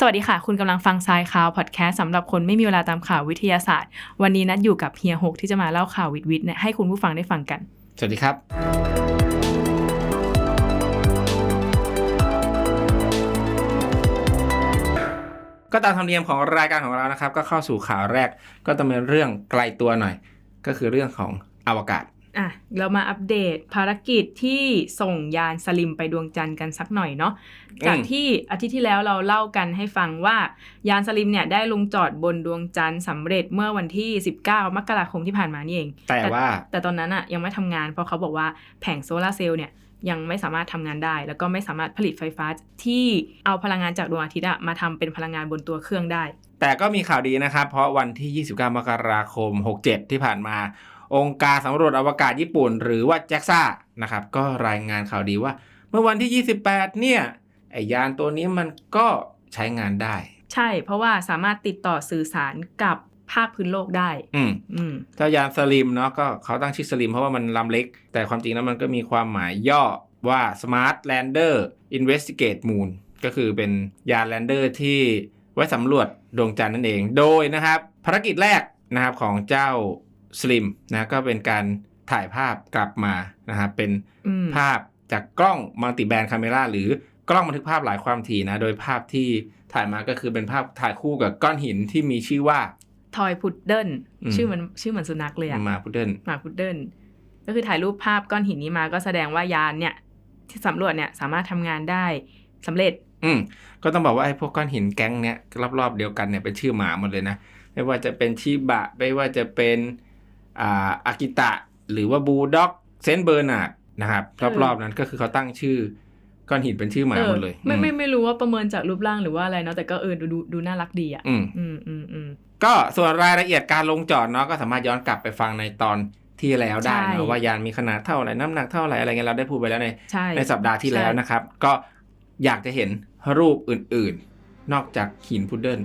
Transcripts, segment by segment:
สวัสดีค่ะ คุณกำลังฟังทรายข่าวพอดแคสต์สำหรับคนไม่มีเวลาตามข่าววิทยาศาสตร์ วันนี้นัดอยู่กับเฮียหกที่จะมาเล่าข่าววิทย์วิทย์ให้คุณผู้ฟังได้ฟังกัน สวัสดีครับ ก็ตามธรรมเนียมของรายการของเรานะครับ ก็เข้าสู่ข่าวแรกก็ต้องเป็นเรื่องไกลตัวหน่อย ก็คือเรื่องของอวกาศ อะเรามาอัปเดตภารกิจที่ส่งยานสลิมไปดวงจันทร์กันสักหน่อยเนาะจากที่อาทิตย์ที่แล้วเราเล่ากันให้ฟังว่ายานสลิมเนี่ยได้ลงจอดบนดวงจันทร์สำเร็จเมื่อวันที่ 19 มกราคมที่ผ่านมานี่เอง แต่ว่า แต่ตอนนั้นอะยังไม่ทำงาน เพราะเขาบอกว่าแผงโซลาร์เซลล์เนี่ยยังไม่สามารถทำงานได้ แล้วก็ไม่สามารถผลิตไฟฟ้าที่เอาพลังงานจากดวงอาทิตย์อะมาทำเป็นพลังงานบนตัวเครื่องได้ แต่ก็มีข่าวดีนะครับ เพราะวันที่ 29 มกราคม 67 ที่ผ่านมา องค์การสำรวจอวกาศญี่ปุ่น หรือว่า JAXA นะครับก็รายงานข่าวดีว่า เมื่อวันที่ 28 เนี่ยไอยานตัวนี้มันก็ใช้งานได้ ใช่ เพราะว่าสามารถติดต่อสื่อสารกับภาคพื้นโลกได้ อืมอืมเจ้ายานสลิมเนาะก็เขาตั้งชื่อสลิมเพราะว่ามันลำเล็ก แต่ความจริงแล้วมันก็มีความหมายย่อว่า Smart Lander Investigate Moon ก็คือเป็นยานแลนเดอร์ที่ไว้สำรวจดวงจันทร์นั่นเอง โดยนะครับ ภารกิจแรกนะครับของเจ้า สลิมนะก็เป็นการถ่ายภาพกลับมานะครับเป็นอืมภาพจากกล้องมัลติแบนด์คาเมราหรือกล้องบันทึกภาพหลายความถี่นะ โดยภาพที่ถ่ายมาก็คือเป็นภาพถ่ายคู่กับก้อนหินที่มีชื่อว่าทอยพุดเดิลอืมชื่อเหมือนชื่อเหมือนสุนัขเลยอะมาพุดเดิลหมาพุดเดิลก็คือถ่ายรูปภาพก้อนหินนี้มาก็แสดงว่ายานเนี่ย ที่สำรวจเนี่ยสามารถทำงานได้สำเร็จ อืมก็ต้องบอกว่าไอ้พวกก้อนหินแก๊งเนี้ยรอบๆเดียวกันเนี่ยเป็นชื่อหมาหมดเลยนะไม่ว่าจะเป็นชิบะไม่ว่าจะเป็น อ่าอากิตะ หรือว่าบูลด็อกเซนเบอร์นาร์ดนะครับเออรอบๆนั้นก็คือเขาตั้งชื่อก้อนหินเป็นชื่อหมาเออหมดเลย ไม่อืไม่ไม่รู้ว่าประเมินจากรูปร่างหรือว่าอะไรเนาะแต่ก็เออดูดูดูน่ารักดีอะอืมอืมอืมอืมก็ส่วนรายละเอียดการลงจอดเนาะก็สามารถย้อนกลับไปฟังในตอนที่แล้วได้ใช่เนาะว่ายานมีขนาดเท่าไหร่น้ำหนักเท่าไหร่อะไรเงี้ยเราได้พูดไปแล้วในใช่ในสัปดาห์ที่แล้วใช่นะครับ ก็อยากจะเห็นรูปอื่นๆ นอกจากหินพุดเดิล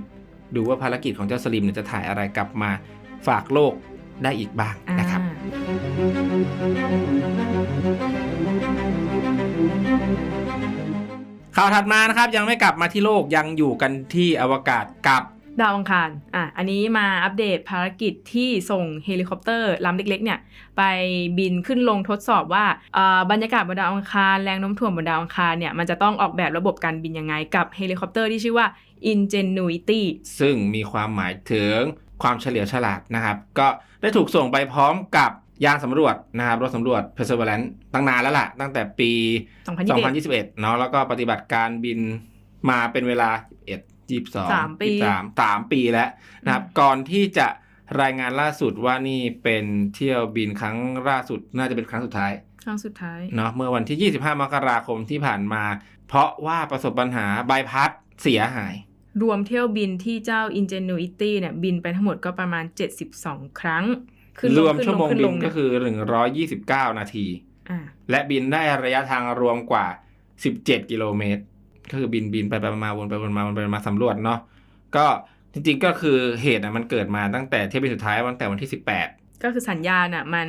ดูว่าภารกิจของเจ้าสลิมเนี่ยจะถ่ายอะไรกลับมาฝากโลก ได้อีกบ้างนะครับอ่าข่าวถัดมานะครับยังไม่กลับมาที่โลกยังอยู่กันที่อวกาศกับดาวอังคาร อะ อันนี้มาอัปเดตภารกิจที่ส่งเฮลิคอปเตอร์ลำเล็กๆเนี่ยไปบินขึ้นลงทดสอบว่าเอ่อบรรยากาศบนดาวอังคารแรงโน้มถ่วงบนดาวอังคารเนี่ยมันจะต้องออกแบบระบบการบินยังไงกับเฮลิคอปเตอร์ที่ชื่อว่า Ingenuity ซึ่งมีความหมายถึง ความเฉลียวฉลาดนะครับ ก็ได้ถูกส่งไปพร้อมกับยานสำรวจนะครับรถสำรวจ Perseverance ตั้งนานแล้วล่ะ ตั้งแต่ปี 2021 2021เนาะแล้วก็ปฏิบัติการบินมาเป็นเวลา21 22สามปี23 3ปีแล้วนะครับ ก่อนที่จะรายงานล่าสุดว่านี่เป็นเที่ยวบินครั้งล่าสุดน่าจะเป็นครั้งสุดท้าย ครั้งสุดท้ายเนาะเมื่อวันที่ 25 มกราคมที่ผ่านมา เพราะว่าประสบปัญหาใบพัดเสียหาย รวมเที่ยวบินที่เจ้า Ingenuity เนี่ยบินไปทั้งหมดก็ประมาณ 72 ครั้งขึ้นลรงวมขึ้นชั่วโมงขึ้นบิลนงก็เนี่ยคือ 129 นาทีอ่าและบินได้ระยะทางรวมกว่า 17 กิโลเมตร ก็คือบินบินไปไปมาวนไปวนมาวนไปวนมาสำรวจเนาะก็จริงๆก็คือเหตุนะมันเกิดมาตั้งแต่เที่ยวบินสุดท้ายตั้งแต่วันที่ 18 ก็คือสัญญาณอะมัน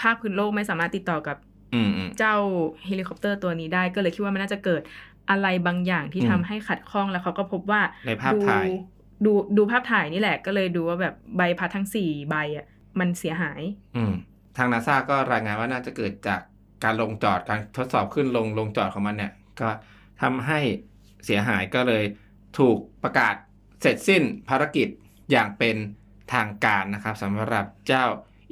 ภาคพื้นโลกไม่สามารถติดต่อกับอืมอืมเจ้าเฮลิคอปเตอร์ตัวนี้ได้ก็เลยคิดว่ามันน่าจะเกิด อะไรบางอย่างที่อืมทำให้ขัดข้องแล้วเขาก็พบว่าในภาพดูถ่ายดูดูภาพถ่ายนี่แหละ ก็เลยดูว่าแบบใบพัดทั้งสี่ใบอะมันเสียหาย อืมทางนาซาก็รายงานว่าน่าจะเกิดจากการลงจอดการทดสอบขึ้นลงลงจอดของมันเนี่ย ก็ทำให้เสียหายก็เลยถูกประกาศเสร็จสิ้นภารกิจอย่างเป็นทางการนะครับสำหรับเจ้า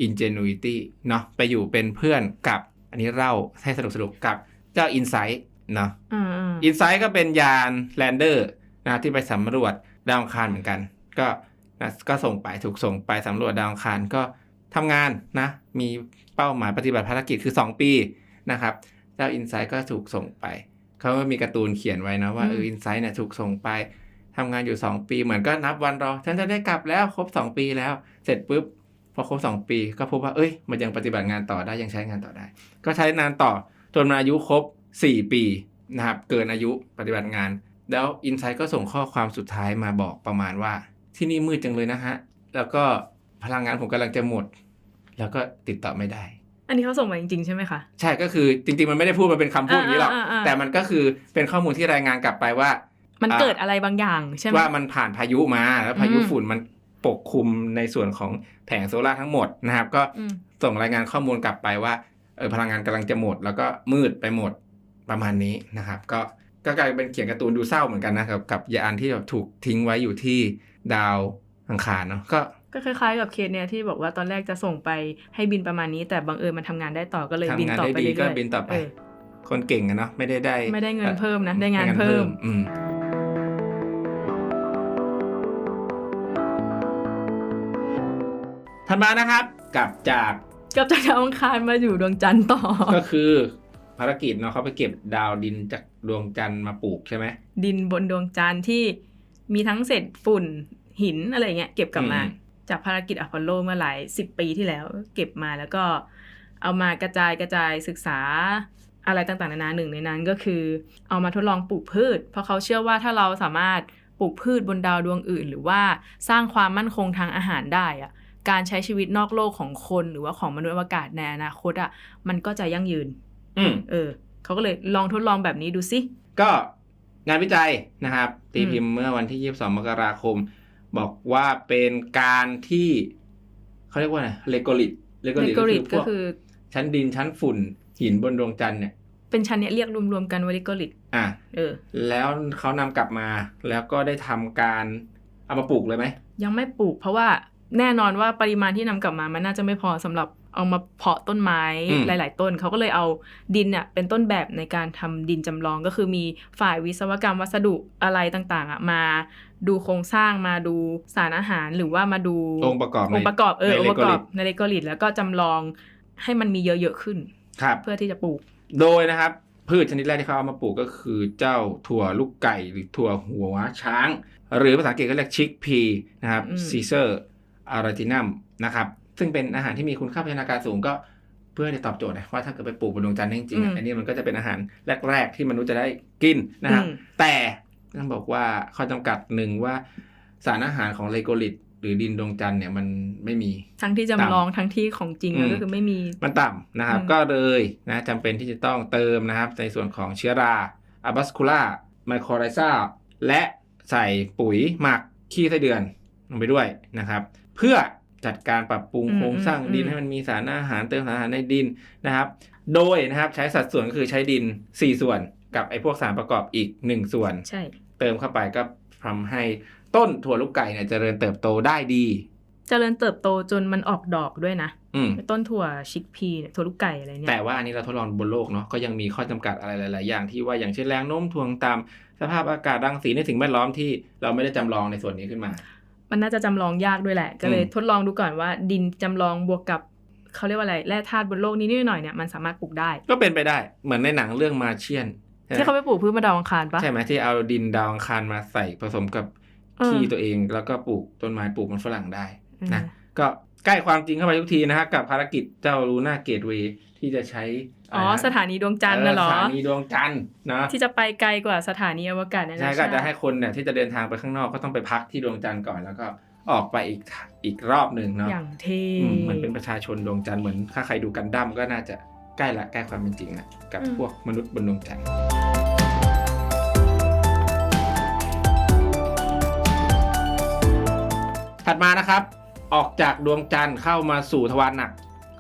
Ingenuity เนาะไปอยู่เป็นเพื่อนกับอันนี้เล่าให้สนุกสนุกๆกับเจ้า Insight เนาะอ่าอินไซต์ก็เป็นยานแลนเดอร์นะที่ไปสำรวจดาวอังคารเหมือนกัน ก็นะก็ส่งไปถูกส่งไปสำรวจดาวอังคารก็ทำงานนะ มีเป้าหมายปฏิบัติภารกิจคือ 2 ปีนะครับเจ้าอินไซต์ก็ถูกส่งไปเขาก็มีการ์ตูนเขียนไว้นะว่าเอออินไซต์เนี่ยถูกส่งไปทำงานอยู่ 2 ปีเหมือนก็นับวันรอฉันจะได้กลับแล้วครบ 2 ปีแล้ว เสร็จปุ๊บพอครบ 2 ปีก็พบว่าเอ้ย มันยังปฏิบัติงานต่อได้ยังใช้งานต่อได้ ก็ใช้นานต่อจนมาอายุครบ 4 ปีนะครับเกินอายุปฏิบัติงาน แล้วอินไซต์ก็ส่งข้อความสุดท้ายมาบอกประมาณว่า ที่นี่มืดจังเลยนะฮะ แล้วก็พลังงานผมกำลังจะหมด แล้วก็ติดต่อไม่ได้ อันนี้เขาส่งมาจริงๆใช่ไหมคะใช่ก็คือจริง ๆ มันไม่ได้พูดมันเป็นคำพูดอย่างนี้หรอกอ่าอ่าอ่าแต่มันก็คือเป็นข้อมูลที่รายงานกลับไปว่า มันอ่าเกิดอะไรบางอย่างใช่ไหมว่ามันผ่านพายุมาแล้วพายุอืมฝุ่นมันปกคลุมในส่วนของแผงโซลาร์ทั้งหมดนะครับ ก็อืมส่งรายงานข้อมูลกลับไปว่าเออพลังงานกำลังจะหมด แล้วก็มืดไปหมด ประมาณนี้นะครับ ก็ก็กลายเป็นเขียนการ์ตูนดูเศร้าเหมือนกันนะครับ กับยานที่แบบถูกทิ้งไว้อยู่ที่ดาวอังคารเนาะก็ก็คล้ายๆกับเคสเนี่ยที่บอกว่าตอนแรกจะส่งไปให้บินประมาณนี้ แต่บังเอิญมันทำงานได้ต่อก็เลยบินทำงานต่อได้ไปดีเรื่อยๆก็บินต่อไปเคนเก่งอะเนาะไม่ได้ได้ ไม่ได้เงินอ่อเพิ่มนะ ได้งานเพิ่มอืมถัดมานะครับ กลับจากกับจากดาวอังคารมาอยู่ดวงจันทร์ต่อ ก็คือ ภารกิจเนาะเขาไปเก็บดาวดินจากดวงจันทร์มาปลูกใช่ไหมดินบนดวงจันทร์ที่มีทั้งเศษฝุ่นหินอะไรเงี้ยเก็บกลับมาอืมจากภารกิจอพอลโลเมื่อหลายสิบปีที่แล้ว เก็บมาแล้วก็เอามากระจายกระจายศึกษาอะไรต่างๆนานาหนึ่งในนั้นก็คือ เอามาทดลองปลูกพืช เพราะเขาเชื่อว่าถ้าเราสามารถปลูกพืชบนดาวดวงอื่น หรือว่าสร้างความมั่นคงทางอาหารได้อะการใช้ชีวิตนอกโลกของคนหรือว่าของมนุษย์อวกาศในอนาคตอะมันก็จะยั่งยืน อืมเออเขาก็เลยลองทดลองแบบนี้ดูสิก็งานวิจัยนะครับ ตีอืมพิมพ์เมื่อวันที่ 22 มกราคม บอกว่าเป็นการที่เขาเรียกว่าไงเลโกลิตเลโกเลลิตโกก็ริคือตพก็วกคือ ชั้นดินชั้นฝุ่นหินบนดวงจันทร์เนี่ย เป็นชั้นเนี้ยเรียกรวมๆกันว่าเลโกริตอะเออ แล้วเขานำกลับมา แล้วก็ได้ทำการเอามาปลูกเลยไหมยังไม่ปลูกเพราะว่าแน่นอนว่าปริมาณที่นำกลับมามันน่าจะไม่พอสำหรับ เอามาเพาะต้นไม้อืมหลาย ๆ ต้นเขาก็เลยเอาดินเนี่ยเป็นต้นแบบในการทำดินจำลองก็คือมีฝ่ายวิศวกรรมวัสดุอะไรต่างๆอะมาดูโครงสร้างมาดูสารอาหารหรือว่ามาดูองค์ประกอบในองค์ประกอบเออในองค์ประกอบ Legolit ในเลโกริตแล้วก็จำลองให้มันมีเยอะๆขึ้นครับเพื่อที่จะปลูก โดยนะครับ พืชชนิดแรกที่เขาเอามาปลูกก็คือเจ้าถั่วลูกไก่หรือถั่วหัวช้าง หรือภาษาอังกฤษก็เรียกชิกพีนะครับอืมซีเซอร์อาราตินัมนะครับ ซึ่งเป็นอาหารที่มีคุณค่าโภชนาการสูงก็เพื่อจะตอบโจทย์นะว่าถ้าเกิดไปปลูกบนดวงจันทร์จริงๆอะอันนี้มันก็จะเป็นอาหารแรก ๆ ที่มนุษย์จะได้กินนะครับอืมแต่ต้องบอกว่าข้อจำกัดหนึ่งว่าสารอาหารของเลโกลิตหรือดินดวงจันทร์เนี่ยมันไม่มี ทั้งที่จำลองทั้งที่ของจริงอืมก็คือไม่มีมันต่ำนะครับอืมก็เลยนะจำเป็นที่จะต้องเติมนะครับ ในส่วนของเชื้อราอะบัสคูล่าไมโครไรซาและใส่ปุ๋ยหมักขี้ไส้เดือนลงไปด้วยนะครับ เพื่อ จัดการปรับปรุงอืมโครงสร้างดินอืมให้มันมีสารอาหารเติมสารอาหารในดินนะครับ โดยนะครับใช้สัดส่วนก็คือใช้ดิน 4 ส่วนกับไอ้พวกสารประกอบอีก 1 ส่วน ใช่ เติมเข้าไปก็ทำให้ต้นถั่วลูกไก่เนี่ยเจริญเติบโตได้ดีเจริญเติบโตจนมันออกดอกด้วยนะอืมต้นถั่วชิกพีเนี่ยถั่วลูกไก่อะไรเนี่ยแต่ว่าอันนี้เราทดลองบนโลกเนาะก็ยังมีข้อจำกัดอะไรหลาย ๆ อย่างที่ว่าอย่างเช่นแรงโน้มถ่วงตามสภาพอากาศรังสีในสิ่งแวดล้อมที่เราไม่ได้จำลองในส่วนนี้ขึ้นมา มันน่าจะจำลองยากด้วยแหละ ก็เลยอืมทดลองดูก่อนว่า ดินจำลองบวกกับเขาเรียกว่าอะไรแร่ธาตุบนโลกนี้นิดหน่อยเนี่ยมันสามารถปลูกได้ ก็เป็นไปได้เหมือนในหนังเรื่องมาเชียนที่เขาไปปลูกพืชบนดาวอังคารปะใช่ไหมที่เอาดินดาวอังคารมาใส่ผสมกับเออขี้ตัวเอง แล้วก็ปลูกต้นไม้ปลูกมันฝรั่งได้อืมนะก็ ใกล้ความจริงเข้าไปทุกทีนะฮะกับภารกิจเจ้าลูน่าเกตเวย์ที่จะใช้อ๋อะไรนะสถานีดวงจันทร์น่ะเหรอสถานีดวงจันทร์นะที่จะไปไกลกว่าสถานีอวกาศนานาใช่ชาก็ติจะให้คนเนี่ยที่จะเดินทางไปข้างนอกก็ต้องไปพักที่ดวงจันทร์ก่อนแล้วก็ออกไปอีกอีกรอบหนึ่งเนาะอย่างเท่อืมเหมันเป็นประชาชนดวงจันทร์เหมือนถ้าใครดูกันดั้มก็น่าจะใกล้ละใกล้ความเป็นจริงละกับพวกมนุษย์บนดวงจันทร์ถัดมานะครับ ออกจากดวงจันทร์เข้ามาสู่ทวารหนัก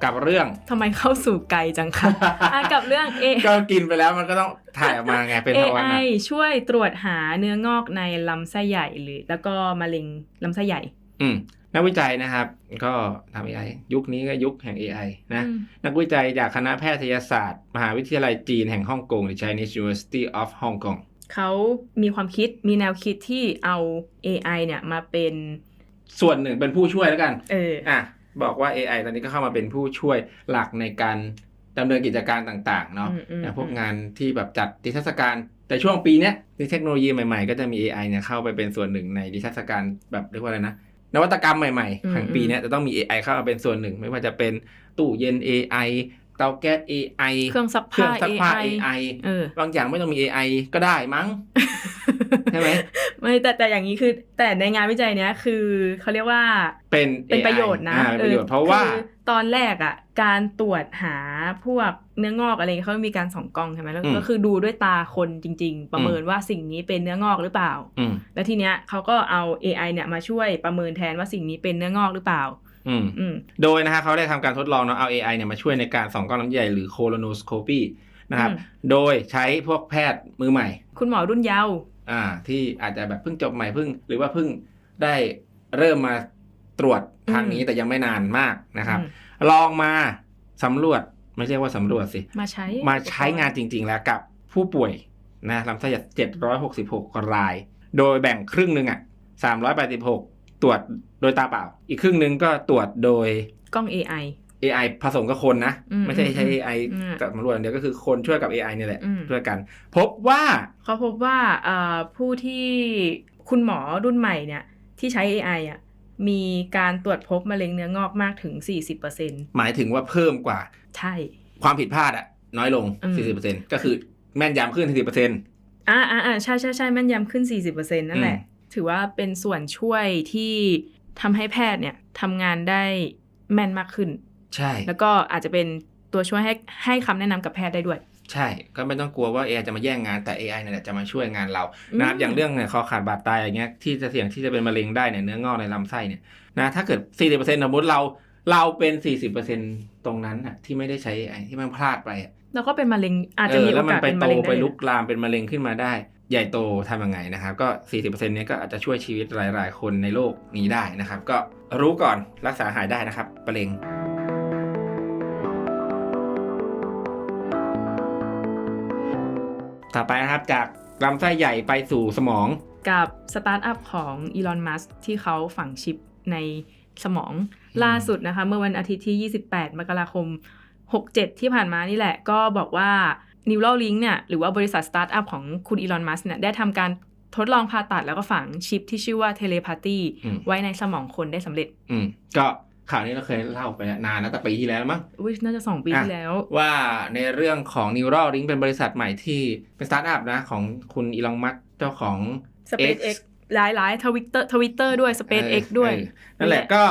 กับเรื่องทำไมเข้าสู่ไกลจังคะอะกับเรื่อง A ก็กินไปแล้วมันก็ต้องถ่ายออกมาไงเป็นทวารหนัก AI ช่วยตรวจหาเนื้องอกในลำไส้ใหญ่หรือ แล้วก็มะเร็งลำไส้ใหญ่ อืมนักวิจัยนะครับ ก็ทำ AI ยุคนี้ก็ยุคแห่ง AI นะ อืม นักวิจัยจากคณะแพทยศาสตร์ มหาวิทยาลัยจีนแห่งฮ่องกง The Chinese University of Hong Kong เขามีความคิดมีแนวคิดที่เอา AI เนี่ยมาเป็น ส่วนหนึ่งเป็นผู้ช่วยแล้วกัน เอออะบอกว่า AI ตอนนี้ก็เข้ามาเป็นผู้ช่วยหลักในการดำเนินกิจการต่างๆเนาะอืมอืมอย่างพวกงานที่แบบจัดนิทรรศการแต่ช่วงปีเนี้ยที่เทคโนโลยีใหม่ๆ ก็จะมี AI เนี่ยเข้าไปเป็นส่วนหนึ่งในนิทรรศการแบบเรียกว่าอะไรนะนวัตกรรมใหม่ๆแห่งปีเนี้ยจะต้องมี AI เข้ามาเป็นส่วนหนึ่ง ไม่ว่าจะเป็นตู้เย็น AI เตาแก๊ส AI เครื่องซักเครื่ผ้าองซักผ้า AI AI เออบางอย่างไม่ต้องมี AI ก็ได้มั้ง ใช่ไหมไม่แต่แต่อย่างนี้คือ แต่ในงานวิจัยเนี้ยคือเขาเรียกว่าเป็นเป็น AI ประโยชน์นะอ่าเป็นประโยชน์เพราะว่าคือตอนแรกอะ การตรวจหาพวกเนื้องอกอะไรเขามีการส่องกล้องใช่ไหมแล้วอืมก็คือดูด้วยตาคนจริง ๆ ประเมินว่าสิ่งนี้เป็นเนื้องอกหรือเปล่าอืมแล้วทีเนี้ยเขาก็เอา AI เนี่ยมาช่วยประเมินแทนว่าสิ่งนี้เป็นเนื้องอกหรือเปล่าอืมอืมโดยนะฮะเขาได้ทำการทดลองเนาะเอา AI เนี่ยมาช่วยในการส่องกล้องน้ำใหญ่หรือ colonoscopy นะครับอืมโดยใช้พวกแพทย์มือใหม่ คุณหมอรุ่นเยาว์ อ่าที่อาจจะแบบเพิ่งจบใหม่เพิ่ง หรือว่าเพิ่งได้เริ่มมาตรวจทางนี้แต่ยังไม่นานมากนะครับอืมลองมาสำรวจไม่ใช่ว่าสำรวจสิ มาใช้มาใช้งานจริง ๆ แล้วกับผู้ป่วยนะลำไส้ใหญ่766ราย โดยแบ่งครึ่งหนึ่งอะ386ตรวจโดยตาเปล่า อีกครึ่งหนึ่งก็ตรวจโดยกล้อง AI AI ผสมกับคนนะอืมไม่ใช่ใช้อืม AI อืมกับตำรวจอย่างเดียวก็คือคนช่วยกับ AI นี่แหละอืมช่วยกัน พบว่าเขาพบว่าเอ่อผู้ที่คุณหมอรุ่นใหม่เนี่ย ที่ใช้ AI อะมีการตรวจพบมะเร็งเนื้องอกมากถึง 40%หมายถึงว่าเพิ่มกว่า ใช่ ความผิดพลาดอะน้อยลงอืม40%ก็คือแม่นยำขึ้น 40%อ่าอ่าอ่าใช่ใช่ใช่แม่นยำขึ้น 40%นั่นแหละอืมถือว่าเป็นส่วนช่วยที่ทำให้แพทย์เนี่ยทำงานได้แม่นมากขึ้น ใช่ แล้วก็อาจจะเป็นตัวช่วยให้ให้คำแนะนำกับแพทย์ได้ด้วย ใช่ ก็ไม่ต้องกลัวว่า AI จะมาแย่งงานแต่ AI เนี่ยแหละจะมาช่วยงานเรานะครับอืม อย่างเรื่องเนี่ยคอขาดบาดตายอย่างเงี้ยที่จะเสี่ยงที่จะเป็นมะเร็งได้เนี่ยเนื้องอกในลำไส้เนี่ยนะถ้าเกิด 40%สมมติเราเราเป็น 40%ตรงนั้นอะที่ไม่ได้ใช้ AI ที่มันพลาดไปอะแล้วก็เป็นมะเร็งอาจเอจะอมีโอแล้วมันกาสไปเป็นโตมะเร็งไปได้ลุกลามเป็นมะเร็งขึ้นมาได้ ใหญ่โตทำยังไงนะครับก็ 40%เนี้ยก็อาจจะช่วยชีวิตหลาย ๆ คนในโลกนี้ได้นะครับ ก็รู้ก่อนรักษาหายได้นะครับมะเร็ง ต่อไปนะครับจากลำไส้ใหญ่ไปสู่สมอง กับสตาร์ทอัพของอีลอนมัสที่เขาฝังชิปในสมองอืมล่าสุดนะคะ เมื่อวันอาทิตย์ที่ 28 มกราคม 67 ที่ผ่านมานี่แหละ ก็บอกว่า Neuralink เนี่ยหรือว่าบริษัทสตาร์ทอัพของคุณอีลอนมัสเนี่ยได้ทำการทดลองผ่าตัดแล้วก็ฝังชิปที่ชื่อว่าเทเลพาธีอืมไว้ในสมองคนได้สำเร็จ อืมก็ ข่าวนี้เราเคยเล่าไปแล้วนานนะแต่ปีที่แล้วมั้งอุ้ยน่าจะ2ปีอะที่แล้ว ว่าในเรื่องของ Neuralink เป็นบริษัทใหม่ที่เป็นสตาร์ทอัพนะ ของคุณอีลอนมัสเจ้าของ SpaceX หลายหลายทวิตเตอร์ทวิตเตอร์ด้วย SpaceX ด้วยเออนั่นแหละก็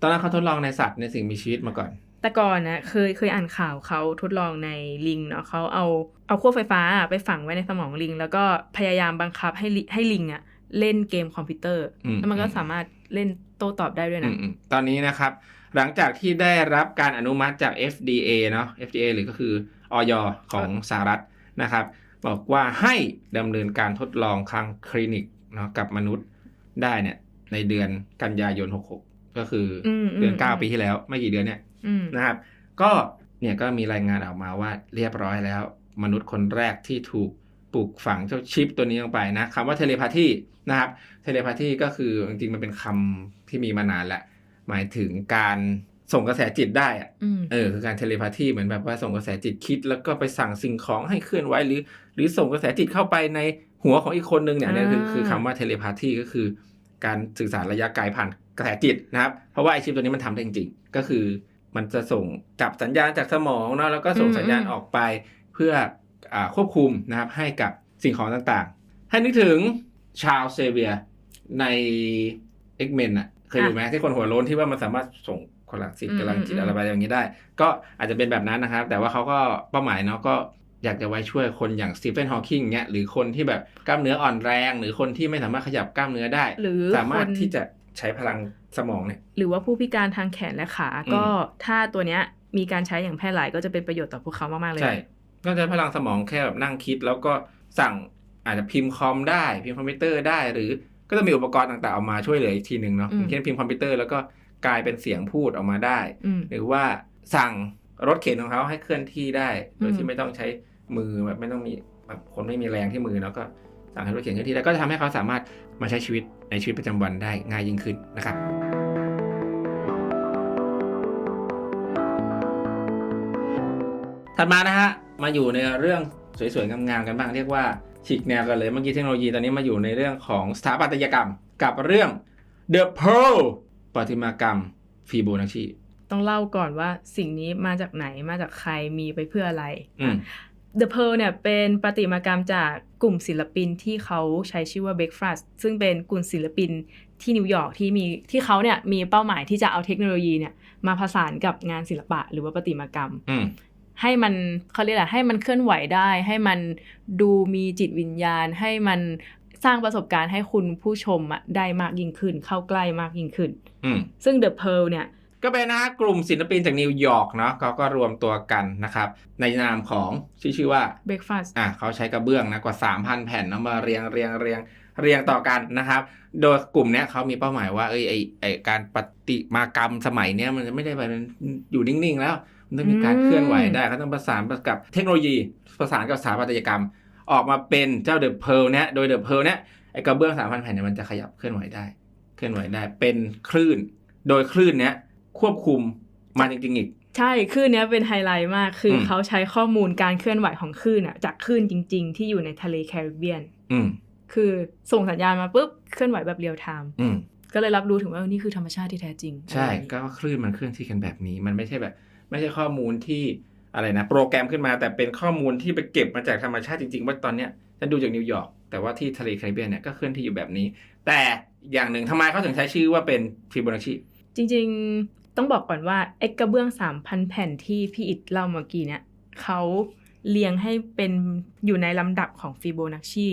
ตอนนั้นเขาทดลองในสัตว์ในสิ่งมีชีวิตมาก่อน แต่ก่อนนะเคยเคยอ่านข่าวเขาทดลองในลิงเนาะเขาเอาเอาขั้วไฟฟ้าไปฝังไว้ในสมองลิง แล้วก็พยายามบังคับให้ลิให้ลิงอะเล่นเกมคอมพิวเตอร์อืมแล้วมันก็อืมสามารถ เล่นโต้ตอบได้ด้วยอืนะมอืมตอนนี้นะครับ หลังจากที่ได้รับการอนุมัติจาก FDA เนาะ FDA หรือก็คือออยของสหรัฐนะครับ บอกว่าให้ดำเนินการทดลองทางคลินิกเนาะกับมนุษย์ได้เนี่ย ในเดือนกันยายน 66 ก็คืออมเดือนอืม9ปีที่แล้ว ไม่กี่เดือนเนี่ยอืมนะครับ ก็เนี่ยก็มีรายงานออกมาว่าเรียบร้อยแล้ว มนุษย์คนแรกที่ถูก ปลูกฝังเจ้าชิปตัวนี้ลงไปนะคำว่าเทเลพาธีนะครับเทเลพาธีก็คือจริงๆมันเป็นคำที่มีมานานแล้วหมายถึงการส่งกระแสจิตได้อะอืมเออคือการเทเลพาธีเหมือนแบบว่าส่งกระแสจิตคิด แล้วก็ไปสั่งสิ่งของให้เคลื่อนไหวหรือ หรือส่งกระแสจิตเข้าไปในหัวของอีกคนนึงเนี่ยเนี่ยคือคือคำว่าเทเลพาธีก็คือ การสื่อสารระยะไกลผ่านกระแสจิตนะครับ เพราะว่าไอชิปตัวนี้มันทำได้จริงๆ ก็คือมันจะส่งจับสัญญาณจากสมองเนาะแล้วก็ส่งอืมสัญญาณอืมออกไปเพื่ออา ควบคุมนะครับให้กับสิ่งของต่างๆ ให้นึกถึงชา l เซเวียใน X-Men อะเคยดูไหมที่คนหัวโล้นที่ว่ามันสามารถส่งพลังจิตอืมกำลังจิตอืมอะไรไปอย่างนี้ได้ ก็อาจจะเป็นแบบนั้นนะครับ แต่ว่าเขาก็เป้าหมายเนาะก็อยากจะไว้ช่วยคนอย่างสตีเฟนฮอว์กิงเนี้ยหรือคนที่แบบกล้ามเนื้ออ่อนแรง หรือคนที่ไม่สามารถขยับกล้ามเนื้อได้ หรือสามารถคนที่จะใช้พลังสมองเนี่ยหรือว่าผู้พิการทางแขนและขาอืมก็ถ้าตัวเนี้ยมีการใช้อย่างแพร่หลายก็จะเป็นประโยชน์ต่อพวกเขามาก ๆ เลยใช่ ก็ใช้พลังสมองแค่แบบนั่งคิด แล้วก็สั่งอาจจะพิมพ์คอมได้พิมพ์คอมพิวเตอร์ได้ หรือก็จะมีอุปกรณ์ต่างๆออกมาช่วยเหลืออีกทีหนึ่งเนาะอืมอย่างเช่นพิมพ์คอมพิวเตอร์แล้วก็กลายเป็นเสียงพูดออกมาได้อืมหรือว่าสั่งรถเข็นของเขาให้เคลื่อนที่ได้ โดยอืที่มไม่ต้องใช้มือแบบไม่ต้องมีแบบคนไม่มีแรงที่มือแล้วก็สั่งให้รถเข็นเคลื่อนที่ได้ก็จะทำให้เขาสามารถมาใช้ชีวิตในชีวิตประจำวันได้ง่ายยิ่งขึ้นนะครับถัดมานะฮะ มาอยู่ในเรื่องสวยๆงามๆกันบ้างเรียกว่าฉีกแนวกันเลยเมื่อกี้เทคโนโลยีตอนนี้มาอยู่ในเรื่องของสถาปัตยกรรมกับเรื่อง The Pearl ประติมากรรมฟีโบนัชชีต้องเล่าก่อนว่าสิ่งนี้มาจากไหนมาจากใครมีไปเพื่ออะไรอืม The Pearl เนี่ยเป็นประติมากรรมจากกลุ่มศิลปินที่เขาใช้ชื่อว่า Breakfast ซึ่งเป็นกลุ่มศิลปินที่นิวยอร์กที่มีที่เขาเนี่ยมีเป้าหมายที่จะเอาเทคโนโลยีเนี่ยมาผสานกับงานศิลปะหรือว่าประติมากรรมอืม ให้มันเขาเรียกอะไรให้มันเคลื่อนไหวได้ ให้มันดูมีจิตวิญญาณ ให้มันสร้างประสบการณ์ให้คุณผู้ชมอะได้มากยิ่งขึ้น เข้าใกล้มากยิ่งขึ้น อืม ซึ่ง The Pearl เนี่ย ก็เป็นนะฮะกลุ่มศิลปินจากนิวยอร์กเนาะเขาก็รวมตัวกันนะครับ ในนามของชื่อชื่อว่า Breakfast อะเขาใช้กระเบื้องนะกว่า 3,000 แผ่นเอามาเรียงเรียงเรียงเรียงต่อกันนะครับ โดยกลุ่มเนี้ยเขามีเป้าหมายว่าเอ้ยไอไอการปฏิมากรรมสมัยเนี้ยมันจะไม่ได้ไปอยู่นิ่งๆแล้วมัน ต้องมีการอืมเคลื่อนไหวได้เขาต้องประสานกับเทคโนโลยีประสานกับสถาปัตยกรรม ออกมาเป็นเจ้าเดอะเพลเนี้ยโดยเดอะเพลเนี้ยไอกระเบื้อง3,000แผ่นเนี่ยมันจะขยับเคลื่อนไหวได้ เคลื่อนไหวได้เป็นคลื่น โดยคลื่นเนี้ยควบคุมมันจริงๆอีกใช่คลื่นเนี้ยเป็นไฮไลท์มากคืออมเขาใช้ข้อมูลการเคลื่อนไหวของคลื่นอะจากคลื่นจริง ๆ ที่อยู่ในทะเลแคริบเบียนอืมคือส่งสัญญาณมาปุ๊บเคลื่อนไหวแบบเรียลไทม์อืมก็เลยรับรู้ถึงว่าเออนี่คือธรรมชาติที่แท้จริง ใช่อะไรอย่างงี้ก็คลื่นมันเคลื่อนที่กันแบบนี้ มันไม่ใช่แบบ ไม่ใช่ข้อมูลที่อะไรนะ โปรแกรมขึ้นมาแต่เป็นข้อมูลที่ไปเก็บมาจากธรรมชาติจริงๆ ว่าตอนเนี้ยฉันดูจากนิวยอร์กแต่ว่าที่ทะเลแคริบเบียนเนี่ยก็เคลื่อนที่อยู่แบบนี้ แต่อย่างหนึ่งทำไมเขาถึงใช้ชื่อว่าเป็นฟิโบนัชชีจริงๆต้องบอกก่อนว่าไอ้กระเบื้อง 3,000 แผ่นที่พี่อิดเล่าเมื่อกี้เนี่ยเขาเรียงให้เป็นอยู่ในลำดับของฟิโบนัชชี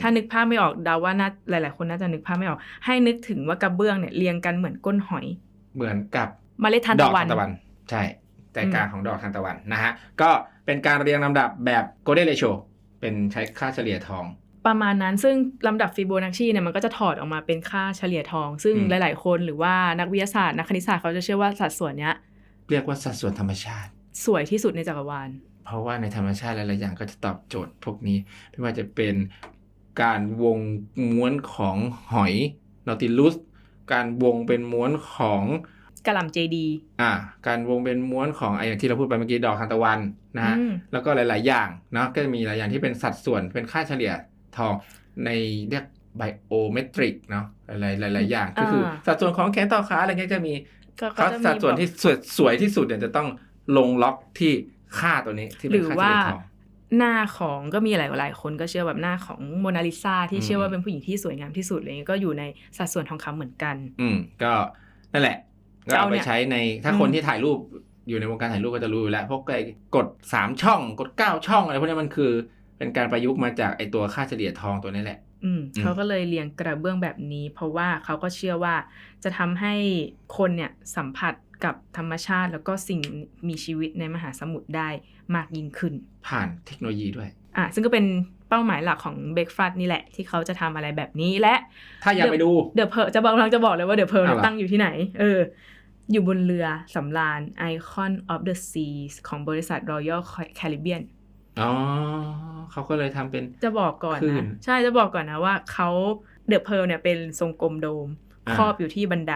ถ้านึกภาพไม่ออกเดาว่าน่าหลาย ๆ คนน่าจะนึกภาพไม่ออก ให้นึกถึงว่ากระเบื้องเนี่ยเรียงกันเหมือนก้นหอย เหมือนกับเมล็ดทานดอตะกวันทานตะวัน ใช่ แต่การของดอกทานตะวันนะฮะก็เป็นการเรียงลำดับแบบ golden ratio เป็นใช้ค่าเฉลี่ยทอง ประมาณนั้นซึ่งลำดับฟิโบนัชชีเนี่ยมันก็จะถอดออกมาเป็นค่าเฉลี่ยทอง ซึ่งอืมหลาย ๆ คนหรือว่านักวิทยาศาสตร์นักคณิตศาสตร์เขาจะเชื่อว่าสัดส่วนเนี้ยเรียกว่าสัดส่วนธรรมชาติ สวยที่สุดในจักรวาล เพราะว่าในธรรมชาติหลายๆอย่างก็จะตอบโจทย์พวกนี้ไม่ว่าจะเป็นการวงม้วนของหอยนอติลุสการวงเป็นม้วนของ กระหล่ำเจดีอ่า การวงเป็นม้วนของไอ้อย่างที่เราพูดไปเมื่อกี้ดอกทานตะวันนะฮะอืมแล้วก็หลาย ๆ อย่างเนาะก็จะมีหลายอย่างที่เป็นสัดส่วนเป็นค่าเฉลี่ยทองในเรียกไบโอเมตริกเนาะหลายๆหลายๆอย่าง ก็คืออาสัดส่วนของแขนต่อขาอะไรเงี้ยจะมีก็เขาจะมีสัดส่วนแบบที่สวยสวยที่สุดเนี่ยจะต้องลงล็อกที่ค่าตัวนี้ที่หเป็รืนอค่าเฉว่าลี่ยทองหน้าของก็มีหลายหลายๆคนก็เชื่อแบบหน้าของโมนาลิซาที่อืมเชื่อว่าเป็นผู้หญิงที่สวยงามที่สุดอะไรเงี้ยก็อยู่ในสัดส่วนทองคำเหมือนกัน อืมก็นั่นแหละ ก็จะเอาเอาไปเนี่ยใช้ในถ้าอืมคนที่ถ่ายรูปอยู่ในวงการถ่ายรูปก็จะรู้อยู่แล้วพวกไอ้กดสามช่องกดเก้าช่องอะไรพวกนี้มันคือ เป็นการประยุกต์มาจากไอ้ตัวค่าเฉลี่ยทองตัวนี้แหละ อืมอืมเขาก็เลยเรียงกระเบื้องแบบนี้ เพราะว่าเขาก็เชื่อว่าจะทำให้คนเนี่ยสัมผัสกับธรรมชาติแล้วก็สิ่งมีชีวิตในมหาสมุทรได้มากยิ่งขึ้น ผ่านเทคโนโลยีด้วยอะซึ่งก็เป็นเป้าหมายหลักของเบ k กฟัดนี่แหละ ที่เขาจะทำอะไรแบบนี้และ ถ้าอยากไปดูเดอะเพลจะบอกกำลังจะบอกเลยว่าเดอะเพลอ้าวเหรอตั้งอยู่ที่ไหน เออ อยู่บนเรือสำราญ Icon of the Seas ของบริษัท Royal Caribbean อ๋อเขาก็เลยทำเป็น จะบอกก่อนคลื่นนะ ใช่จะบอกก่อนนะว่าเขาเดอะเพลเนี่ยเป็นทรงกลมโดมอ่าครอบอยู่ที่บันได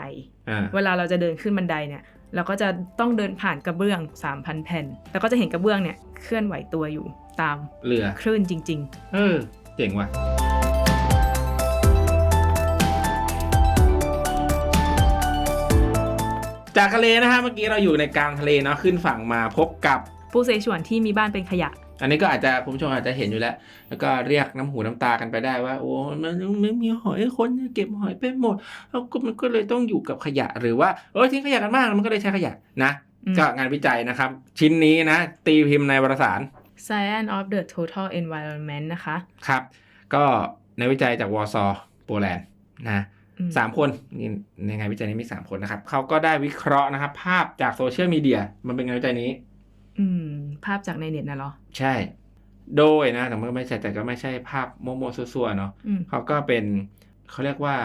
อ่าเวลาเราจะเดินขึ้นบันไดเนี่ยเราก็จะต้องเดินผ่านกระเบื้อง 3,000 แผ่น แล้วก็จะเห็นกระเบื้องเนี่ยเคลื่อนไหวตัวอยู่ตามเรือคลื่นจริงเออเจ๋งว่ะ จากทะเลนะฮะเมื่อกี้เราอยู่ในกลางทะเลเนาะขึ้นฝั่งมาพบกับๆผู้เสฉวนที่มีบ้านเป็นขยะ อันนี้ก็อาจจะคุณผู้ชมอาจจะเห็นอยู่แล้ว แล้วก็เรียกน้ำหูน้ำตากันไปได้ว่า โอ้มันไม่มีหอยคนเก็บหอยไปหมดแล้วก็มันก็เลยต้องอยู่กับขยะหรือว่าเออทิ้งขยะกันมากมันก็เลยใช้ขยะนะอืมก็งานวิจัยนะครับ ชิ้นนี้นะ ตีพิมพ์ในวารสาร Science of the Total Environment นะคะ ครับ ก็ในวิจัยจากวอร์ซอโปแลนด์นะอืม สามคนนี่ในงานวิจัยนี้มีสามคนนะครับเขาก็ได้วิเคราะห์นะครับ ภาพจากโซเชียลมีเดียมันเป็นงานวิจัยนี้ อืม ภาพจากในเน็ตนะเหรอ ใช่ โดยนะแต่มันก็ไม่ใช่แต่ก็ไม่ใช่ภาพโมโมซัวๆเนาะอืมเขาก็เป็นเขาเรียกว่า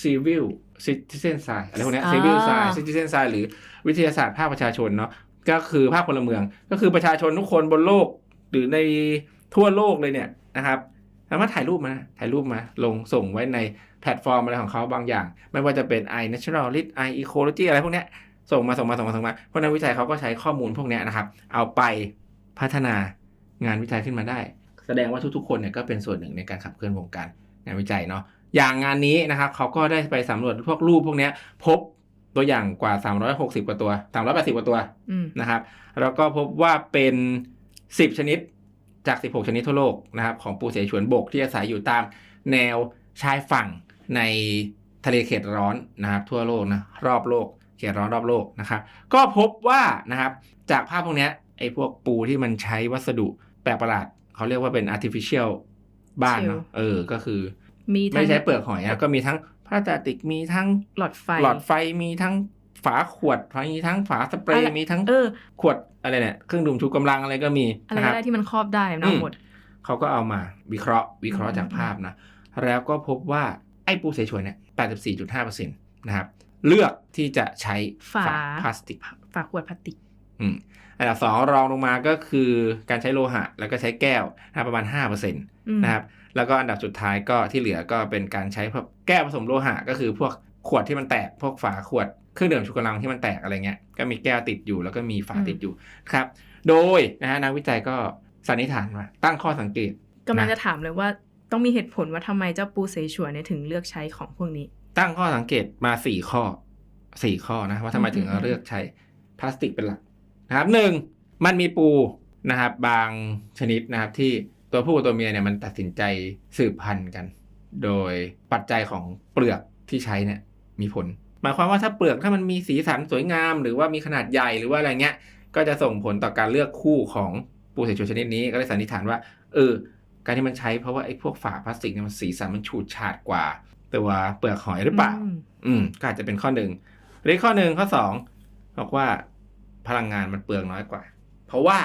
civil citizen science อะไรพวกเนี้ยอ่า civil science citizen science หรือวิทยาศาสตร์ภาคประชาชนเนาะก็คือภาคพลเมือง ก็คือประชาชนทุกคนบนโลก หรือในทั่วโลกเลยเนี่ยนะครับสามารถถ่ายรูปมาถ่ายรูปมา ลงส่งไว้ใน แพลตฟอร์มอะไรของเขาบางอย่าง ไม่ว่าจะเป็น i naturalist i ecology อะไรพวกเนี้ยส่งมาส่งมาส่งมาส่งมาเพราะนักวิจัยเขาก็ใช้ข้อมูลพวกเนี้ยนะครับ เอาไปพัฒนางานวิจัยขึ้นมาได้ แสดงว่าทุกๆ คนเนี่ยก็เป็นส่วนหนึ่งในการขับเคลื่อนวงการงานวิจัยเนาะอย่างงานนี้นะครับเขาก็ได้ไปสำรวจพวกรูปพวกเนี้ยพบตัวอย่างกว่า 360 กว่าตัว 380 กว่าตัวอืมนะครับ แล้วก็พบว่าเป็น 10 ชนิดจาก 16 ชนิดทั่วโลกนะครับของปูเสฉวนบกที่อาศัยอยู่ตามแนวชายฝั่ง ในทะเลเขตร้อนนะครับทั่วโลกนะรอบโลกเขตร้อนรอบโลกนะครับก็พบว่านะครับจากภาพพวกเนี้ยไอ้พวกปูที่มันใช้วัสดุแปลกประหลาดเขาเรียกว่าเป็น artificial บ้านเนาะ Shell เออก็คือมีทั้ไม่งใช้เปลือกหอยนะก็มีทั้งพลาสติกมีทั้งหลอดไฟหลอดไฟมีทั้งฝาขวดมีทั้งฝาสเปรอะไรย์มีทั้งเออขวดอะไรเนี่ยเครื่องดื่มชูกำลังอะไรก็มีอะไรนะคก็รับได้ที่มันครอบได้มันเอาอืมหมดเขาก็เอามาวิเคราะห์วิเคราะห์อืมจากภาพนะ แล้วก็พบว่า ไอ้ปูเสฉวนเนี่ย84.5%นะครับ เลือกที่จะใช้ฝาพลาสติก ฝาขวดพลาสติกอืมอันดับสองรองลงมาก็คือการใช้โลหะ แล้วก็ใช้แก้วนะประมาณ5%นอืมะครับ แล้วก็อันดับสุดท้ายก็ที่เหลือก็เป็นการใช้พวกแก้วผสมโลหะ ก็คือพวกขวดที่มันแตกพวกฝาขวดเครื่องดื่มชูกำลังที่มันแตกอะไรเงี้ยก็มีแก้วติดอยู่แล้วก็มีฝาติดอยู่ครับ โดยนะฮะนักวิจัยก็สันนิษฐานว่าตั้งข้อสังเกตกำลังนะจะถามเลยว่า ต้องมีเหตุผลว่าทำไมเจ้าปูเสฉวนเนี่ยถึงเลือกใช้ของพวกนี้ ตั้งข้อสังเกตมาสี่ข้อสี่ข้อนะว่าทำไมถึงอืมอืมเลือกใช้พลาสติกเป็นหลักนะครับหนึ่งมันมีปูนะครับบางชนิดนะครับที่ตัวผู้กับตัวเมียเนี่ยมันตัดสินใจสืบพันธุ์กัน โดยปัจจัยของเปลือกที่ใช้เนี่ยมีผล หมายความว่าถ้าเปลือกถ้ามันมีสีสันสวยงาม หรือว่ามีขนาดใหญ่หรือว่าอะไรเงี้ย ก็จะส่งผลต่อการเลือกคู่ของปูเสฉวนชนิดนี้ก็เลยสันนิษฐานว่าเออ การที่มันใช้เพราะว่าไอ้พวกฝาพลาสติกเนี่ยมันสีสันมันฉูดฉาดกว่า ตัวเปลือกหอยหรือเปล่าอืมอืมก็อาจจะเป็นข้อหนึ่งหรือข้อหนึ่งข้อสองบอกว่าพลังงานมันเปลืองน้อยกว่า เพราะว่า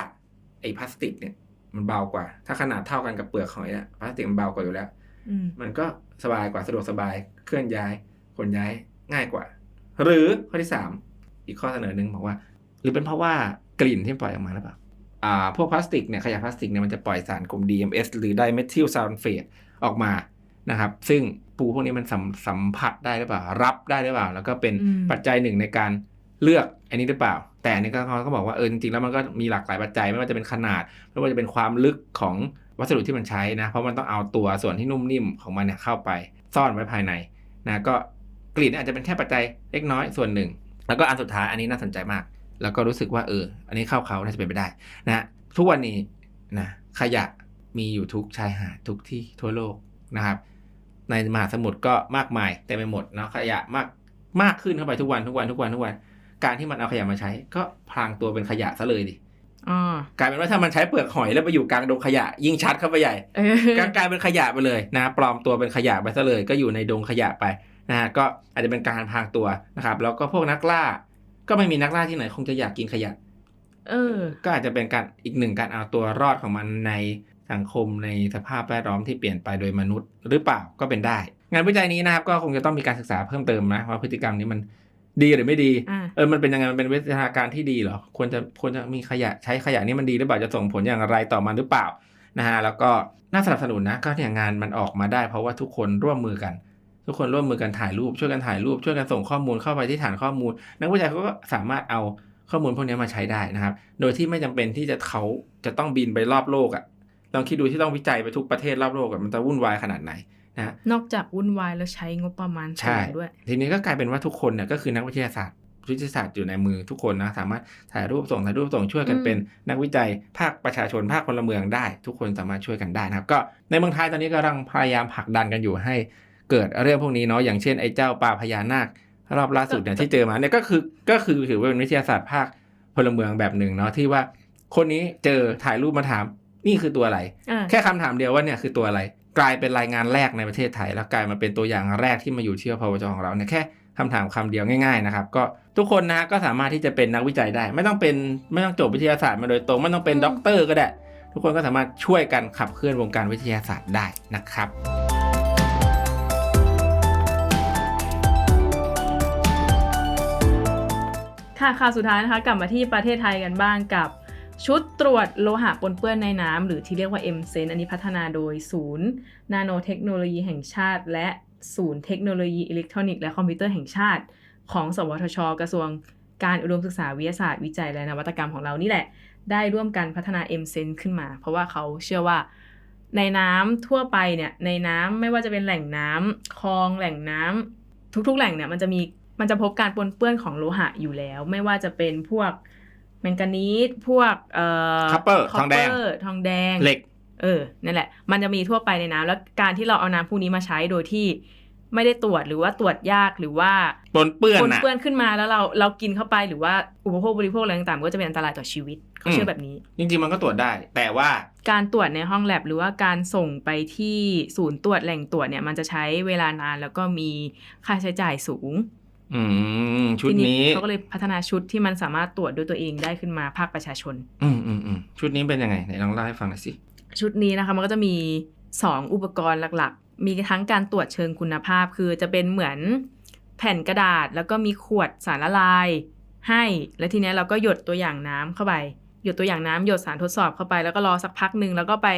ไอ้พลาสติกเนี่ยมันเบากว่า ถ้าขนาดเท่ากันกับเปลือกหอยเนี่ยพลาสติกมันเบากว่าอยู่แล้วอืมมันก็สบายกว่าสะดวกสบายเคลื่อนย้ายขนย้ายง่ายกว่า หรือข้อที่สามอีกข้อเสนอหนึ่งบอกว่า หรือเป็นเพราะว่ากลิ่นที่ปล่อยออกมาหรือเปล่า อ่าพวกพลาสติกเนี่ยขยะพลาสติกเนี่ยมันจะปล่อยสารกลุ่ม DMS หรือไดเมทิลซัลเฟตออกมานะครับ ซึ่งปูพวกนี้มันสัมสัมผัสได้หรือเปล่า รับได้หรือเปล่า แล้วก็เป็นอืมปัจจัยหนึ่งในการเลือกอันนี้หรือเปล่า แต่อันนี้ก็เขาก็บอกว่าเออจริงๆแล้วมันก็มีหลากหลายปัจจัยไม่ว่าจะเป็นขนาดไม่ว่าจะเป็นความลึกของวัสดุที่มันใช้นะ เพราะมันต้องเอาตัวส่วนที่นุ่มนิ่มของมันเนี่ยเข้าไปซ่อนไว้ภายในนะก็กลิ่นอาจจะเป็นแค่ปัจจัยเล็กน้อยส่วนหนึ่ง แล้วก็อันสุดท้ายอันนี้น่าสนใจมาก แล้วก็รู้สึกว่าเออ อันนี้เข้าเขาน่าจะเป็นไปได้นะทุกวันนี้นะขยะมีอยู่ทุกชายหาดทุกที่ทั่วโลกนะครับ ในมหาสมุทรก็มากมายเต็มไปหมดเนาะขยะมากมากขึ้นเข้าไปทุกวันทุกวันทุกวันทุกวัน การที่มันเอาขยะมาใช้ ก็พรางตัวเป็นขยะซะเลยดิอ๋อกลายเป็นว่าถ้ามันใช้เปลือกหอยแล้วไปอยู่กลางดงขยะ ยิ่งชัดเข้าไปใหญ่เออกลายกลายเป็นขยะไปเลยนะปลอมตัวเป็นขยะไปซะเลย ก็อยู่ในดงขยะไปนะฮะก็อาจจะเป็นการพรางตัวนะครับ แล้วก็พวกนักล่า ก็ไม่มีนักล่าที่ไหนคงจะอยากกินขยะ เออ ก็อาจจะเป็นการอีกหนึ่งการเอาตัวรอดของมันในสังคมในสภาพแวดล้อมที่เปลี่ยนไปโดยมนุษย์หรือเปล่าก็เป็นได้ งานวิจัยนี้นะครับ ก็คงจะต้องมีการศึกษาเพิ่มเติมนะว่าพฤติกรรมนี้มันดีหรือไม่ดีอ่าเออ มันเป็นยังไง มันเป็นวิทยาการที่ดีเหรอ ควรจะ ควรจะมีขยะ ใช้ขยะนี่มันดีหรือเปล่า จะส่งผลอย่างไรต่อมันหรือเปล่า นะฮะ แล้วก็น่าสนับสนุนนะ ก็เนี่ยงานมันออกมาได้ เพราะว่าทุกคนร่วมมือกัน ทุกคนร่วมมือกันถ่ายรูปช่วยกันถ่ายรูปช่วยกันส่งข้อมูลเข้าไปที่ฐานข้อมูล นักวิจัยเขาก็สามารถเอาข้อมูลพวกนี้มาใช้ได้นะครับ โดยที่ไม่จำเป็นที่จะเขาจะต้องบินไปรอบโลกอะ่ะลองคิดดูที่ต้องวิจัยไปทุกประเทศรอบโลกอะมันจะวุ่นวายขนาดไหนนะฮะนอกจากวุ่นวายแล้วใช้งบประมาณใช่สูงด้วย ทีนี้ก็กลายเป็นว่าทุกคนเนี่ยก็คือนักวิทยาศาสตร์วิทยาศาสตร์อยู่ในมือทุกคนนะสามารถถ่ายรูปส่งถ่ายรูปส่งช่วยกันอืมเป็นนักวิจัยภาคประชาชนภาคพลเมืองได้ ทุกคนสามารถช่วยกันได้นะครับ ก็ในเมืองไทยตอนนี้กำลังพยายามผลักดันกันอยู่ให้ เกิดเรื่องพวกนี้เนาะอย่างเช่นไอ้เจ้าปลาพญานาครอบล่าสุดเนี่ยที่เจอมาเนี่ยก็คือก็คือถือว่าเป็นวิทยาศาสตร์ภาคพลเมืองแบบหนึ่งเนาะที่ว่า คนนี้เจอถ่ายรูปมาถาม นี่คือตัวอะไรอ่าแค่คำถามเดียวว่าเนี่ยคือตัวอะไร กลายเป็นรายงานแรกในประเทศไทย แล้วกลายมาเป็นตัวอย่างแรกที่มาอยู่ที่พวจของเราเนี่ยแค่คำถามคำเดียวง่ายๆนะครับก็ทุกคนนะก็สามารถที่จะเป็นนักวิจัยได้ ไม่ต้องเป็นไม่ต้องจบวิทยาศาสตร์มาโดยตรงไม่ต้องเป็นด็อกเตอร์ก็ได้ ทุกคนก็สามารถช่วยกันขับเคลื่อนวงการวิทยาศาสตร์ได้นะครับ ค่ะข่าวสุดท้ายนะคะกลับมาที่ประเทศไทยกันบ้างกับชุดตรวจโลหะปนเปื้อนในน้ำหรือที่เรียกว่า m c e n อันนี้พัฒนาโดยศูนย์ นาโนเทคโนโลยีแห่งชาติ และศูนย์เทคโนโลยีอิเล็กทรอนิกส์และคอมพิวเตอร์แห่งชาติ ของ สวทช กระทรวงการอุดมศึกษาวิทยาศาสตร์วิจัยและนวัตกรรมของเรานี่แหละ ได้ร่วมกันพัฒนา m c e n ขึ้นมา เพราะว่าเขาเชื่อว่าในน้ำทั่วไปเนี่ยในน้ำไม่ว่าจะเป็นแหล่งน้ำคลองแหล่งน้ำทุกๆ แหล่งเนี่ยมันจะมี มันจะพบการปนเปื้อนของโลหะอยู่แล้ว ไม่ว่าจะเป็นพวกแมงกานีสพวกเอ่อ Copper ทองแดง Copper ทองแดงเหล็ก เออนั่นแหละ มันจะมีทั่วไปในน้ำแล้วการที่เราเอาน้ำพวกนี้มาใช้โดยที่ไม่ได้ตรวจหรือว่าตรวจยากหรือว่าปนเปื้อนปนน่ะเปื้อนขึ้นมาแล้วเราเรากินเข้าไปหรือว่าอุปโภคบริโภคอะไรต่างๆก็จะเป็นอันตรายต่อชีวิตเขาเชื่อแบบนี้ จริงๆมันก็ตรวจได้ แต่ว่าการตรวจในห้องแลบหรือว่าการส่งไปที่ศูนย์ตรวจแหล่งตรวจเนี่ยมันจะใช้เวลานานแล้วก็มีค่าใช้จ่ายสูง อืมชุดทีนี้เขาก็เลยพัฒนาชุดที่มันสามารถตรวจด้วยตัวเองได้ขึ้นมาภาคประชาชน อืมอืมอืมชุดนี้เป็นยังไงไหนลองเล่าให้ฟังหน่อยสิ ชุดนี้นะคะมันก็จะมี 2 อุปกรณ์หลักๆ มีทั้งการตรวจเชิงคุณภาพ คือจะเป็นเหมือนแผ่นกระดาษ แล้วก็มีขวดสารละลาย ให้ แล้วทีเนี้ยเราก็หยดตัวอย่างน้ำเข้าไป หยดตัวอย่างน้ำหยดสารทดสอบเข้าไป แล้วก็รอสักพักหนึ่งแล้วก็ไป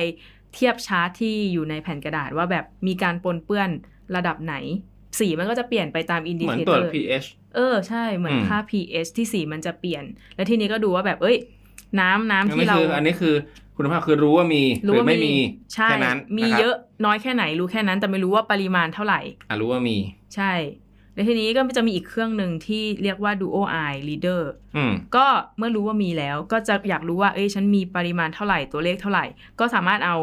เทียบชาร์ตที่อยู่ในแผ่นกระดาษว่าแบบมีการปนเปื้อนระดับไหน สีมันก็จะเปลี่ยนไปตามอินดิเหมือนเคตรวจเตอร์ pH เออใช่เหมือนอืมค่า pH ที่สีมันจะเปลี่ยน แล้วทีนี้ก็ดูว่าแบบเอ้ย น้ำน้ำอันที่นี้เราคืออันนี้คือคุณภาพคือรู้ว่ามีหรู้รือว่าไม่มีใช่แค่นั้นมีนะครับเยอะน้อยแค่ไหนรู้แค่นั้น แต่ไม่รู้ว่าปริมาณเท่าไหร่อะรู้ว่ามี ใช่แล้วทีนี้ก็จะมีอีกเครื่องหนึ่งที่เรียกว่า Duo Eye Reader อืมก็เมื่อรู้ว่ามีแล้วก็จะอยากรู้ว่า เอ้ยฉันมีปริมาณเท่าไหร่ตัวเลขเท่าไหร่ ก็สามารถเอา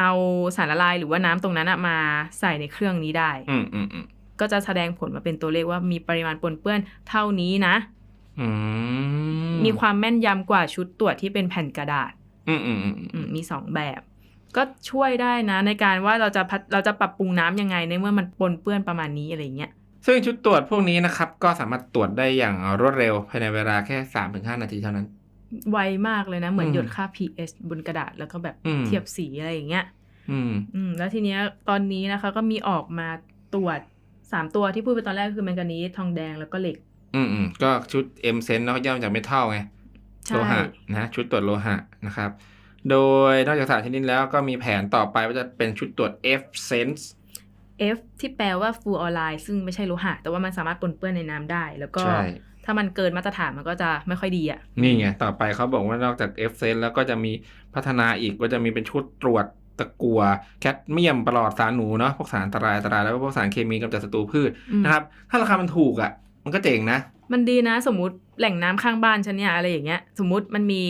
เอาสารละลายหรือว่าน้ำตรงนั้นอะมาใส่ในเครื่องนี้ได้ อืมอืมอืม ก็จะแสดงผลมาเป็นตัวเลขว่ามีปริมาณปนเปื้อนเท่านี้นะอืมมีความแม่นยำกว่าชุดตรวจที่เป็นแผ่นกระดาษอืมอืมอืมอืมอืมมีสองแบบ ก็ช่วยได้นะ ในการว่าเราจะพัฒเราจะปรับปรุงน้ำยังไงในเมื่อมันปนเปื้อนประมาณนี้อะไรเงี้ยซึ่งชุดตรวจพวกนี้นะครับ ก็สามารถตรวจได้อย่างรวดเร็วภายในเวลาแค่สามถึงห้านาทีเท่านั้น ไวมากเลยนะ เหมือนอืมหยดค่า pH บนกระดาษแล้วก็แบบอืมเทียบสีอะไรอย่างเงี้ยอืมอืมแล้วทีเนี้ยตอนนี้นะคะ ก็มีออกมาตรวจ สามตัวที่พูดไปตอนแรกคือแมงกานีสทองแดงแล้วก็เหล็ก อืมอืมก็ชุด M Sense เนาะย่อมาจากเมทัลไงใช่โลหะนะชุดตรวจโลหะนะครับ โดยนอกจากสารชนิดแล้วก็มีแผนต่อไปว่าจะเป็นชุดตรวจ F Sense F ที่แปลว่าฟูออไลน์ซึ่งไม่ใช่โลหะ แต่ว่ามันสามารถปนเปื้อนในน้ำได้ แล้วก็ใช่ถ้ามันเกินมาตรฐานมันก็จะไม่ค่อยดีอะ นี่ไง ต่อไปเขาบอกว่านอกจาก F Sense แล้วก็จะมีพัฒนาอีกว่าจะมีเป็นชุดตรวจ ตะกัวแคดเมียมปลอดสารหนูเนาะพวกสารอันตรายอันตรายแล้วก็พวกสารเคมีกำจัดศัตรูพืชอืมนะครับ ถ้าราคามันถูกอะ มันก็เจ๋งนะ มันดีนะ สมมุติแหล่งน้ำข้างบ้านฉันเนี่ยอะไรอย่างเงี้ย สมมุติมันมี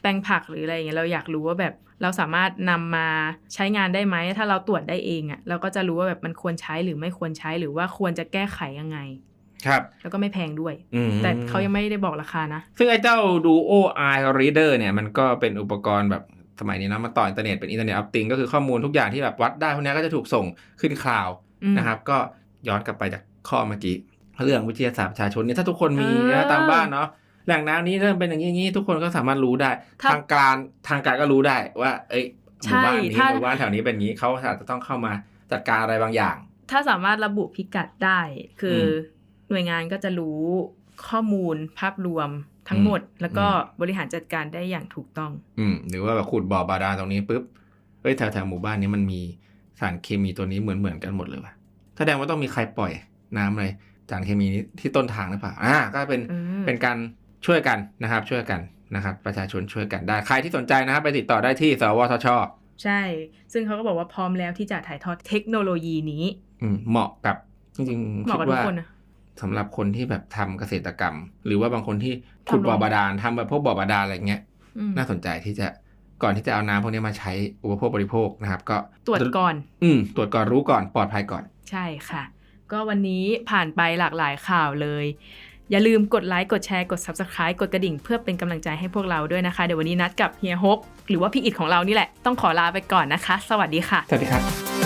แปลงผักหรืออะไรอย่างเงี้ยเราอยากรู้ว่าแบบเราสามารถนำมาใช้งานได้ไหมถ้าเราตรวจได้เองอะ่ะเราก็จะรู้ว่าแบบมันควรใช้หรือไม่ควรใช้หรือว่าควรจะแก้ไขยังไง ครับ แล้วก็ไม่แพงด้วยอืมแต่เขายังไม่ได้บอกราคานะ ซึ่งไอ้เจ้า Duo Eye Reader เนี่ยมันก็เป็นอุปกรณ์แบบ สมัยนี้นะมาต่ออินเทอร์เน็ตเป็นอินเทอร์เน็ตออฟติงก็คือข้อมูลทุกอย่างที่แบบวัดได้พวกนี้ก็จะถูกส่งขึ้นคลาวด์อืมนะครับ ก็ย้อนกลับไปจากข้อเมื่อกี้เรื่องวิทยาศาสตร์ประชาชนเนี่ยถ้าทุกคนมีเออนะตามบ้านเนาะแหล่งน้ำนี้เริ่มเป็นอย่างนี้อย่างนี้ทุกคนก็สามารถรู้ได้ถ้าทางการทางการก็รู้ได้ว่า เอ้ยหใช่มู่บ้านนี้ถ้าหมู่บ้านแถวนี้เป็นอย่างนี้เขาอาจจะต้องเข้ามาจัดการอะไรบางอย่าง ถ้าสามารถระบุพิกัดได้ คืออมหน่วยงานก็จะรู้ข้อมูลภาพรวม ทั้งหมด แล้วก็อืมบริหารจัดการได้อย่างถูกต้อง อืมหรือว่าแบบขุดบ่อบาดาลตรงนี้ปุ๊บเอ้ยแถวแถวหมู่บ้านนี้มันมีสารเคมีตัวนี้เหมือนเหมือนกันหมดเลยว่ะแสดงว่าต้องมีใครปล่อยน้ำอะไรสารเคมีนี้ที่ต้นทางหรือเปล่าอ่าก็เป็นอืมเป็นการช่วยกันนะครับ ช่วยกันนะครับ ประชาชนช่วยกันได้ใครที่สนใจนะครับ ไปติดต่อได้ที่สวทชใช่ ซึ่งเขาก็บอกว่าพร้อมแล้วที่จะถ่ายทอดเทคโนโลยีนี้ อืมเหมาะกับจริงๆเหมาะคิกับดทุกว่าคนนะ สำหรับคนที่แบบทำเกษตรกรรม หรือว่าบางคนที่ขุดทำโรงบ่อบาดาลทำแบบพวกบ่อบาดาลอะไรเงี้ยอืมน่าสนใจที่จะก่อนที่จะเอาน้ำพวกนี้มาใช้อุปโภคบริโภคนะครับ ก็ตรวจก่อน อืมตรวจก่อนรู้ก่อนปลอดภัยก่อน ใช่ค่ะ ก็วันนี้ผ่านไปหลากหลายข่าวเลย อย่าลืมกดไลค์กดแชร์กด Subscribe กดกระดิ่งเพื่อเป็นกำลังใจให้พวกเราด้วยนะคะ เดี๋ยววันนี้นัดกับเฮียฮกหรือว่าพี่อิดของเรานี่แหละต้องขอลาไปก่อนนะคะ สวัสดีค่ะ สวัสดีครับ